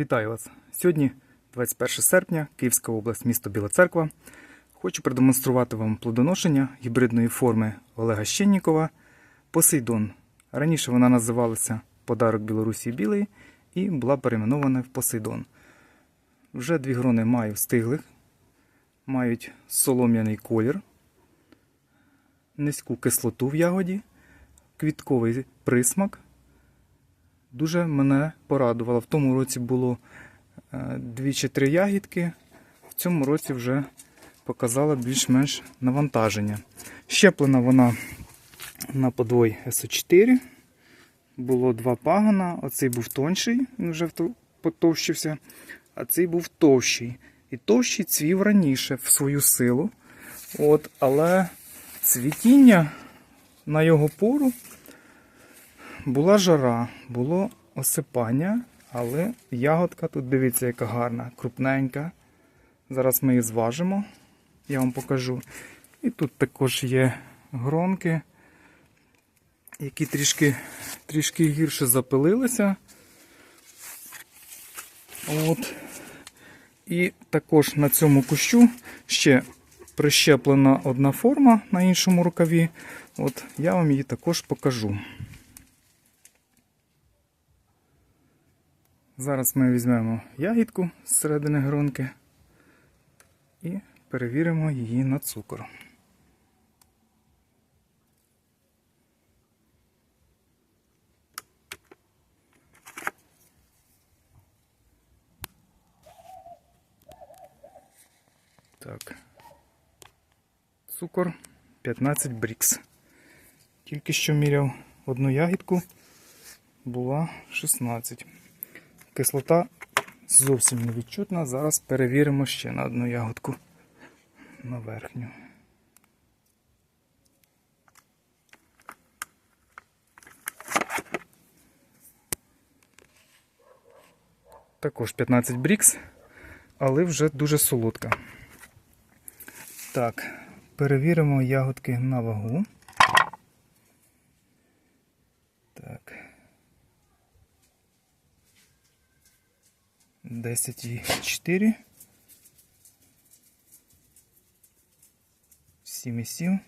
Вітаю вас! Сьогодні 21 серпня, Київська область, місто Біла Церква. Хочу продемонструвати вам плодоношення гібридної форми Олега Щеннікова Посейдон. Раніше вона називалася Подарок Білорусі Білий і була перейменована в Посейдон. Вже дві грони маю стиглих, мають солом'яний колір, низьку кислоту в ягоді, квітковий присмак дуже мене порадувало. В тому році було е, дві чи три ягідки, в цьому році вже показала більш-менш навантаження. Щеплена вона на подвой СО4. Було два пагана, оцей був тонший, він вже потовщився, а цей був товщий. І товщий цвів раніше в свою силу. От, але цвітіння на його пору була жара, було осипання, але ягодка тут, дивіться, яка гарна, крупненька. Зараз ми її зважимо, я вам покажу. І тут також є гронки, які трішки, трішки гірше запилилися. От. І також на цьому кущу ще прищеплена одна форма на іншому рукаві. От я вам її також покажу. Зараз ми візьмемо ягідку з середини гронки і перевіримо її на цукор. Так. Цукор 15 брікс. Тільки що міряв одну ягідку, була 16. Кислота зовсім не відчутна. Зараз перевіримо ще на одну ягодку на верхню. Також 15 брікс, але вже дуже солодка. Так, перевіримо ягодки на вагу. Так. 10,4. 7,7.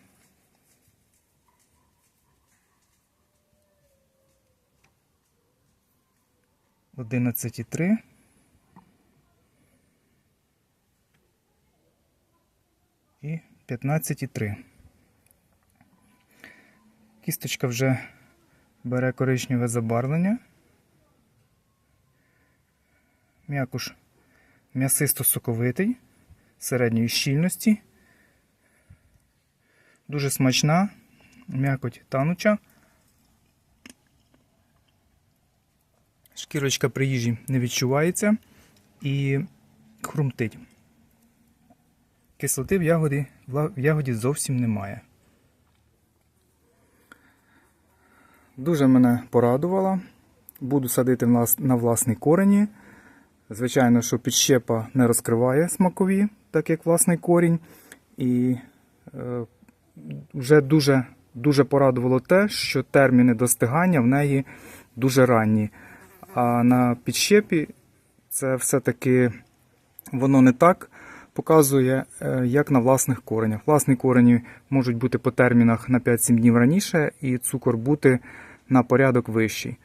Одинадцять три. І п'ятнадцять і три. Кісточка вже бере коричневе забарвлення. М'якуш м'ясисто-соковитий, середньої щільності. Дуже смачна, м'якоть тануча. Шкірочка при їжі не відчувається і хрумтить. Кислоти в ягоді, в ягоді зовсім немає. Дуже мене порадувала. Буду садити на власній корені. Звичайно, що підщепа не розкриває смакові, так як власний корінь. І е, вже дуже, дуже порадувало те, що терміни достигання в неї дуже ранні. А на підщепі це все-таки воно не так показує, е, як на власних коренях. Власні корені можуть бути по термінах на 5-7 днів раніше, і цукор бути на порядок вищий.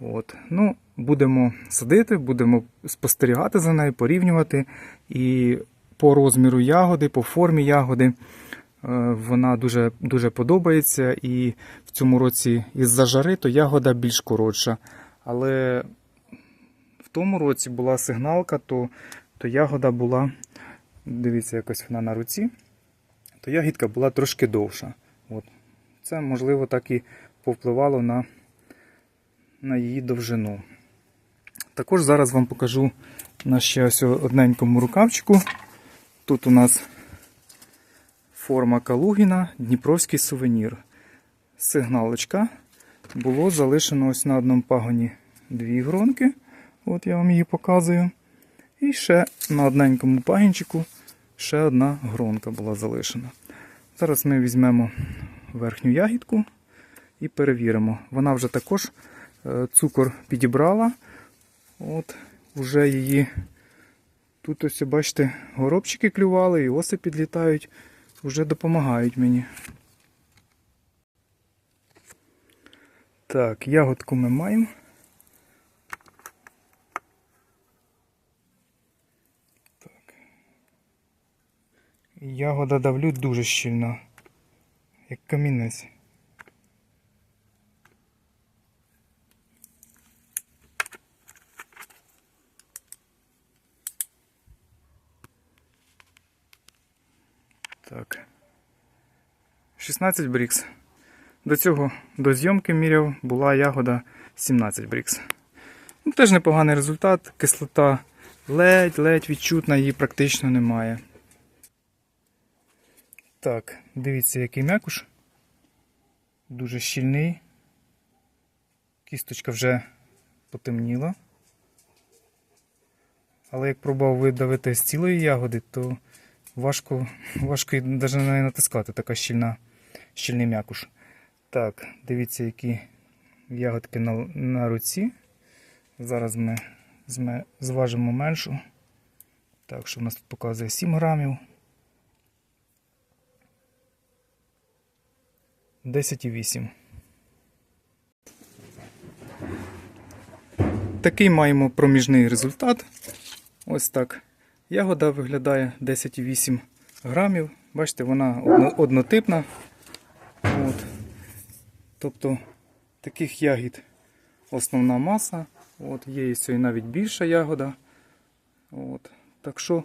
От. Ну, будемо садити, будемо спостерігати за нею, порівнювати. І по розміру ягоди, по формі ягоди е, вона дуже, дуже подобається. І в цьому році із-за жари то ягода більш коротша. Але в тому році була сигналка, то, то ягода була, дивіться, якось вона на руці, то ягідка була трошки довша. От. Це, можливо, так і повпливало на на її довжину. Також зараз вам покажу на ще ось одненькому рукавчику. Тут у нас форма Калугіна, Дніпровський сувенір. Сигналочка. Було залишено ось на одному пагоні дві гронки. От я вам її показую. І ще на одненькому пагінчику ще одна гронка була залишена. Зараз ми візьмемо верхню ягідку і перевіримо. Вона вже також е, цукор підібрала. От, вже її. Тут ось, бачите, горобчики клювали і оси підлітають, вже допомагають мені. Так, ягодку ми маємо. Так. Ягода давлю дуже щільно, як камінець. Так. 16 брікс. До цього до зйомки міряв була ягода 17 брікс. Ну, теж непоганий результат. Кислота ледь-ледь відчутна, її практично немає. Так, дивіться, який м'якуш. Дуже щільний. Кісточка вже потемніла. Але як пробував видавити з цілої ягоди, то важко, важко навіть на натискати, така щільна, щільний м'якуш. Так, дивіться, які ягодки на, на руці. Зараз ми зме- зважимо меншу. Так, що в нас тут показує 7 грамів. 10,8. Такий маємо проміжний результат. Ось так. Ягода виглядає 10,8 грамів. Бачите, вона однотипна. Тобто таких ягід основна маса. От, є і сьогодні навіть більша ягода. От. Так що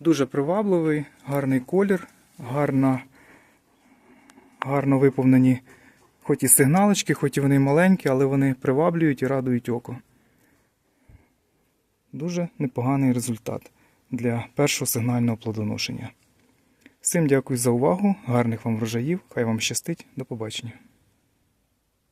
дуже привабливий, гарний колір, гарна, гарно виповнені хоч і сигналочки, хоч і вони маленькі, але вони приваблюють і радують око. Дуже непоганий результат для першого сигнального плодоношення. Всім дякую за увагу, гарних вам врожаїв, хай вам щастить, до побачення.